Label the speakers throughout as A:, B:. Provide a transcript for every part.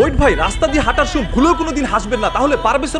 A: Wait ভাই, রাস্তা দিয়ে হাঁটার সময় ভুলেও কোনোদিন হাসবেন না। তাহলে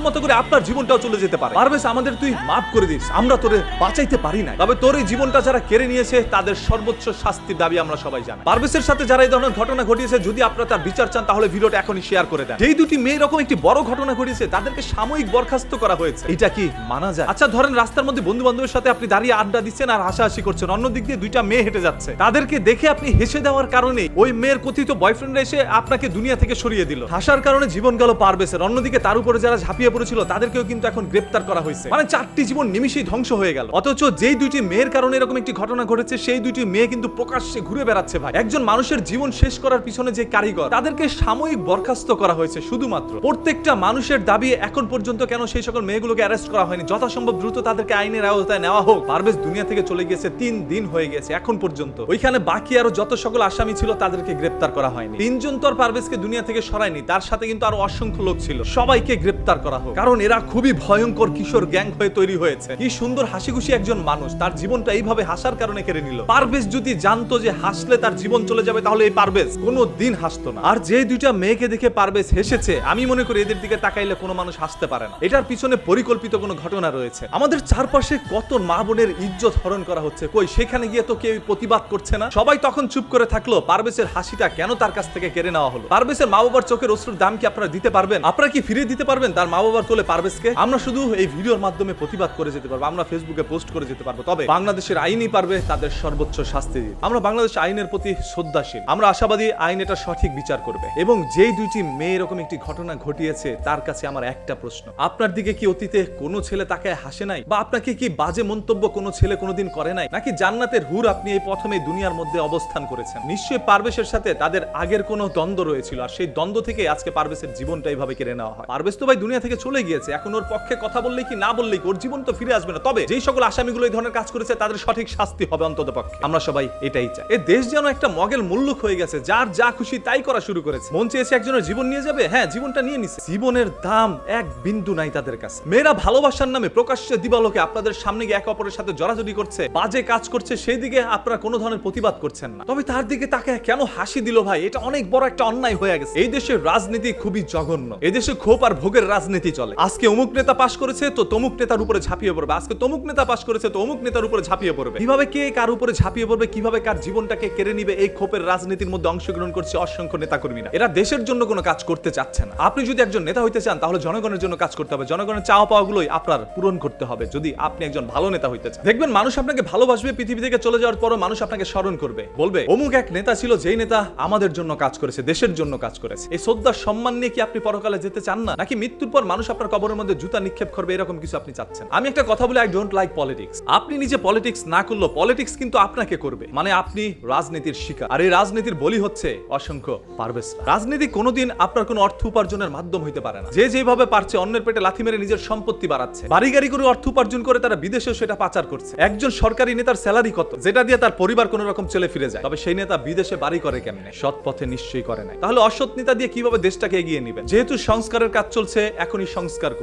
A: মতো করে আপনার জীবনটাও চলে যেতে পারে। আমাদের তুই মাফ করে দিস। আমরা তোরে বাঁচাইতে পারি না তবে তোর এই জীবনটা যারা কেড়ে নিয়েছে, তাদের সর্বোচ্চ শাস্তির দাবি আমরা সবাই জানি। সাথে যারা এই ধরনের ঘটনা ঘটিয়েছে, যদি তার বিচার চান, তাহলে ভিডিওটা এখনই শেয়ার করে দেন। যেই দুটি মেয়ে এরকম একটি বড় ঘটনা ঘটিয়েছে, তাদেরকে সাময়িক বরখাস্ত করা হয়েছে। এটা কি মানা যায়? আচ্ছা ধরেন রাস্তার মধ্যে বন্ধু বান্ধবের সাথে আপনি দাঁড়িয়ে আড্ডা দিচ্ছেন আর হাসাহাসি করছেন। অন্য দিক দিয়ে দুইটা মেয়ে হেঁটে যাচ্ছে। তাদেরকে দেখে আপনি হেসে দেওয়ার কারণে ওই মেয়ের কথিত বয়ফ্রেন্ড এসে আপনাকে দুনিয়া থেকে সরিয়ে দিল। হাসার কারণে জীবন গেল পারবেসের অন্যদিকে তার উপরে যারা ঝাঁপিয়ে পড়েছিল, তাদেরকেও কিন্তু এখন গ্রেপ্তার করা হয়েছে। মানে চারটি জীবন নিমিশেই ধ্বংস হয়ে গেল। অথচ যেই দুইটি মেয়ের কারণে এরকম একটি ঘটনা ঘটেছে, সেই দুইটি মেয়ে কিন্তু প্রকাশ্যে ঘুরে বেড়াচ্ছে ভাই। একজন মানুষের জীবন শেষ করার পিছনে যে কারিগর, তাদেরকে সাময়িক বরখাস্ত করা হয়েছে শুধুমাত্র। প্রত্যেকটা মানুষের দাবি এখন পর্যন্ত কেন সেই সকল মেয়েগুলোকে অ্যারেস্ট করা হয়নি? যথাসম্ভব দ্রুত তাদেরকে আইনের আওতায় নেওয়া হোক। পারভেজ দুনিয়া থেকে চলে গেছে তিন দিন হয়ে গেছে এখন পর্যন্ত। ওইখানে বাকি আরও যত সকল আসামি ছিল, তাদেরকে গ্রেপ্তার করা হয়নি। তিনজন তো আর পারভেজকে দুনিয়া থেকে সরায়নি তার সাথে কিন্তু আরও অসংখ্য লোক ছিল। সবাইকে গ্রেপ্তার করা হোক। কারণ এরা খুবই ভয়ঙ্কর কিশোর গ্যাং হয়ে তৈরি হয়েছে। কি সুন্দর হাসি খুশি একজন মানুষ, তার জীবনটা এইভাবে হাসার কারণে কেড়ে নিল। পারভেজ যদি জানতো যে হাসলে তার জীবন চলে যাবে, তাহলে এই পারভেজ কোনো দিন হাসতো না। আর যে দুইটা মেয়েকে দেখে পারভেজ হেসেছে, আমি মনে করি এদের দিকে তাকাইলে কোনো মানুষ হাসতে পারে না। এটার পিছনে পরিকল্পিত কোনো ঘটনা রয়েছে। আমাদের চারপাশে কত মা বোনের ইজ্জত হরণ করা হচ্ছে, কই, সেখানে গিয়ে তো কেউ প্রতিবাদ করছে না? সবাই তখন চুপ করে থাকল, পারভেজের হাসিটা কেন তার কাছ থেকে কেড়ে নেওয়া হলো? পারভেজের মা বাবার চোখের অশ্রুর দাম কি আপনারা দিতে পারবেন? আপনারা কি ফিরিয়ে দিতে পারবেন? তার মা বাবার কোলে পারভেজকে আমরা শুধু এই ভিডিওর মাধ্যমে প্রতিবাদ করে যেতে পারব। আমরা ফেসবুকে পোস্ট করে যেতে পারব। তবে বাংলাদেশের আইনই পারবে, তাদের সর্বোচ্চ শাস্তি দিতে। আমরা বাংলাদেশ আইনের প্রতি শ্রদ্ধাশীল। আমরা আশাবাদী আইন এটা সঠিক বিচার করবে। এবং যেই দুইটি মেয়ে এরকম একটি ঘটনা ঘটিয়েছে, তার কাছে আমার একটা প্রশ্ন। আপনার দিকে কি অতীতে কোনো ছেলে তাকে হাসে নাই? বা আপনাকে কি বাজে মন্তব্য কোনো ছেলে কোনোদিন করে নাই? নাকি জান্নাতের হুর আপনি এই প্রথমে দুনিয়ার মধ্যে অবস্থান করেছেন? নিশ্চয়ই পারভেশের সাথে তাদের আগের কোনো দ্বন্দ্ব রয়েছিল। আর সেই দ্বন্দ্ব থেকে আজকে পারভেশের জীবনটা এইভাবে কেড়ে নেওয়া হয়। পারভেশ তো ভাই দুনিয়া থেকে চলে গিয়েছে, এখন ওর পক্ষে কথা বললেই কি না বললেই কি, ওর জীবন তো ফিরে আসবে না। তবে যেই সকল আসামিগুলো এই ধরনের কাজ করেছে, তাদের সঠিক শাস্তি হবে অন্তত পক্ষে। আমরা সবাই এটাই চাই। এই দেশ যেন একটা মগেল মুল্লুক হয়ে গেছে, যার যা খুশি তাই করা শুরু করেছে। মন চেয়েছে একজনের জীবন নিয়ে যাবে? হ্যাঁ জীবনটা নিয়ে নিছে। জীবনের দাম এক বিন্দু নাই তাদের কাছে। মেয়েরা ভালোবাসার নামে প্রকাশ্যে দিবালোকে আপনাদের সামনে গিয়ে একে অপরের সাথে জড়াজড়ি করছে, বাজে কাজ করছে, সেই দিকে আপনারা কোনো ধরনের প্রতিবাদ করছেন না। তবে তার দিকে তাকে কেন হাসি দিল ভাই? এটা অনেক বড় একটা অন্যায় হয়ে গেছে। এই দেশের রাজনীতি খুবই জঘন্য। এই দেশে ক্ষোভ আর ভোগের রাজনীতি চলে। আজকে অমুক নেতা পাশ করেছে, তো তমুক নেতার উপরে ঝাঁপিয়ে পড়বে। আজকে তমুক নেতা পাশ করেছে, তো অমুক নেতার উপরে ঝাঁপিয়ে পড়বে। কীভাবে কে কার উপরে ঝাঁপিয়ে পড়বে, কীভাবে কার জীবনটাকে কেড়ে নিবে, এই ক্ষোভের রাজনীতির মধ্যে অংশগ্রহণ করছে অসংখ্য নেতা কর্মীরা এরা দেশের জন্য কোনো কাজ করতে চাচ্ছে না। আপনি যদি একজন নেতা হইতে চান, তাহলে জনগণের জন্য কাজ করতে হবে। জনগণের চাওয়া পাওয়াগুলোই আপনার পূরণ করতে হবে, যদি আপনি একজন ভালো নেতা হইতে চান। দেখবেন, মানুষ আপনাকে ভালোবাসবে, পৃথিবী থেকে চলে যাওয়ার পরও মানুষ আপনাকে স্মরণ করবে। বলবে, অমুক এক নেতা ছিল, যেই নেতা আমাদের জন্য কাজ করেছে, দেশের জন্য কাজ করেছে। এই শ্রদ্ধার সম্মান নিয়ে কি আপনি পরকালে যেতে চান না? নাকি মৃত্যুর পর মানুষ আপনার কবরের মধ্যে জুতা নিক্ষেপ করবে, এরকম কিছু আপনি চাচ্ছেন? আমি একটা কথা বলে আই ডোন্ট লাইক পলিটিক্স আপনি নিজে পলিটিক্স না করলেও পলিটিক্স কিন্তু আপনাকে করবে। মানে আপনি রাজনীতির শিকার। আর এই রাজনীতির বলি হচ্ছে অসংখ্য পারবেশ রাজনীতি কোনোদিন আপনার কোনো অর্থ উপার্জনের মাধ্যম হইতে পারে না। যে যেভাবে পারছে, অন্যের পেটে লাথি মেরে নিজের সম্পত্তি বাড়াচ্ছে। বাড়ি গাড়ি করে অর্থ উপার্জন করে তারা বিদেশেও সেটা পাচার করছে। একজন সরকারি নেতার স্যালারি কত? যেটা দিয়ে তার পরিবার কোনো রকম চলে ফিরে যায়। তবে সেই নেতা বিদেশে বাড়ি করে কেমনে? সৎ পথে নিশ্চয়ই করে নাই। তাহলে অসৎ নেতা দিয়ে কীভাবে দেশটাকে এগিয়ে নেবেন? যেহেতু সংস্কারের কাজ চলছে এখনই সংস্কার করুন।